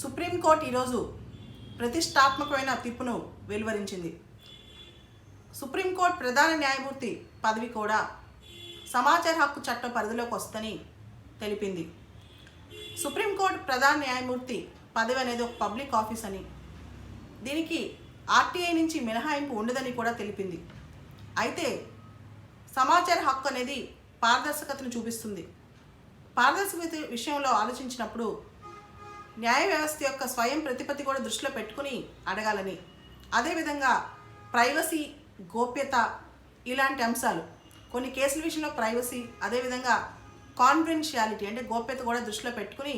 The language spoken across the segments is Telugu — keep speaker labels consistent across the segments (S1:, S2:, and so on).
S1: సుప్రీంకోర్టు ఈరోజు ప్రతిష్టాత్మకమైన తీర్పును వెలువరించింది. సుప్రీంకోర్టు ప్రధాన న్యాయమూర్తి పదవి కూడా సమాచార హక్కు చట్టం పరిధిలోకి వస్తుందని తెలిపింది. సుప్రీంకోర్టు ప్రధాన న్యాయమూర్తి పదవి అనేది ఒక పబ్లిక్ ఆఫీస్ అని. దీనికి ఆర్టీఐ నుంచి మినహాయింపు ఉండదని కూడా తెలిపింది. అయితే సమాచార హక్కు అనేది పారదర్శకతను చూపిస్తుంది. పారదర్శకత విషయంలో ఆలోచించినప్పుడు న్యాయ వ్యవస్థ యొక్క స్వయం ప్రతిపత్తి కూడా దృష్టిలో పెట్టుకుని అడగాలని. అదేవిధంగా ప్రైవసీ గోప్యత ఇలాంటి అంశాలు. కొన్ని కేసుల విషయంలో ప్రైవసీ అదేవిధంగా కాన్ఫిడెన్షియాలిటీ అంటే గోప్యత కూడా దృష్టిలో పెట్టుకుని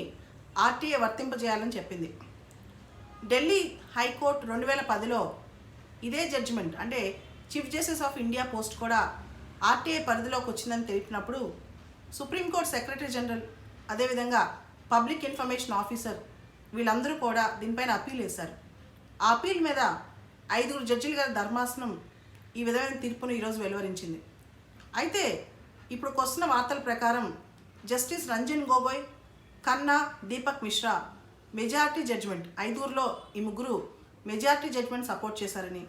S1: ఆర్టీఏ వర్తింపజేయాలని చెప్పింది. ఢిల్లీ హైకోర్టు రెండు వేల పదిలో ఇదే జడ్జిమెంట్ అంటే chief justice of India post కూడా ఆర్టీఐ పరిధిలోకి వచ్చిందని తెలిపినప్పుడు సుప్రీంకోర్టు సెక్రటరీ జనరల్ అదేవిధంగా పబ్లిక్ ఇన్ఫర్మేషన్ ఆఫీసర్ వీళ్ళందరూ కూడా దీనిపైన అప్పీల్ వేశారు. ఆ అప్పీల్ మీద ఐదుగురు జడ్జిలు గారి ధర్మాసనం ఈ విధమైన తీర్పును ఈరోజు వెలువరించింది. అయితే ఇప్పుడు వస్తున్న వార్తల ప్రకారం justice Ranjan Gogoi Khanna Deepak Mishra majority judgement ఐదుగురులో ఈ ముగ్గురు మెజార్టీ జడ్జిమెంట్ సపోర్ట్ చేశారని.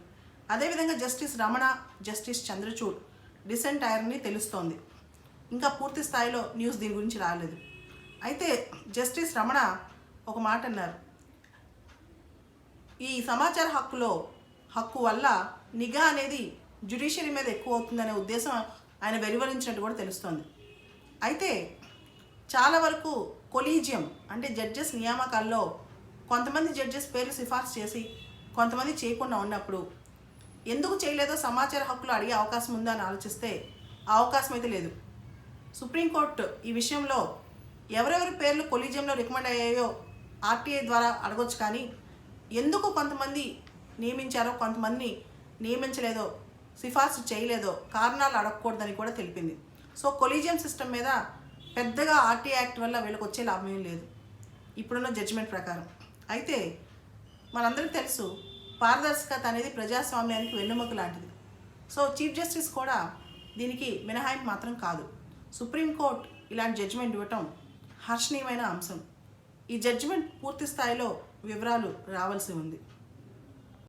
S1: అదేవిధంగా justice Ramana justice Chandrachud dissent అయ్యారని తెలుస్తోంది. ఇంకా పూర్తి స్థాయిలో న్యూస్ దీని గురించి రాలేదు. అయితే జస్టిస్ రమణ ఒక మాట అన్నారు. ఈ సమాచార హక్కులో హక్కు వల్ల నిఘా అనేది జ్యుడిషియరీ మీద ఎక్కువ అవుతుందనే ఉద్దేశం ఆయన వెలువరించినట్టు కూడా తెలుస్తోంది. అయితే చాలా వరకు కొలీజియం అంటే జడ్జెస్ నియామకాల్లో కొంతమంది జడ్జెస్ పేర్లు సిఫార్సు చేసి కొంతమంది చేయకుండా ఉన్నప్పుడు ఎందుకు చేయలేదో సమాచార హక్కులు అడిగే అవకాశం ఉందా అని ఆలోచిస్తే ఆ అవకాశం అయితే లేదు. సుప్రీంకోర్టు ఈ విషయంలో ఎవరెవరి పేర్లు కొలీజియంలో రికమెండ్ అయ్యాయో ఆర్టీఐ ద్వారా అడగొచ్చు కానీ ఎందుకు కొంతమంది నియమించారో కొంతమంది నియమించలేదో సిఫార్సు చేయలేదో కారణాలు అడగకూడదని కూడా తెలిపింది. సో కొలీజియం సిస్టమ్ మీద పెద్దగా ఆర్టీఐ యాక్ట్ వల్ల వీళ్ళకి వచ్చే లాభం ఏం లేదు. ఇప్పుడున్న జడ్జిమెంట్ ప్రకారం. అయితే మనందరికీ తెలుసు పారదర్శకత అనేది ప్రజాస్వామ్యానికి వెన్నుముక లాంటిది. సో చీఫ్ జస్టిస్ కూడా దీనికి మినహాయింపు మాత్రం కాదు. సుప్రీంకోర్టు ఇలాంటి జడ్జిమెంట్ ఇవ్వటం హర్షణీయమైన అంశం. ఈ జడ్జిమెంట్ పూర్తి స్థాయిలో వివరాలు రావాల్సి ఉంది.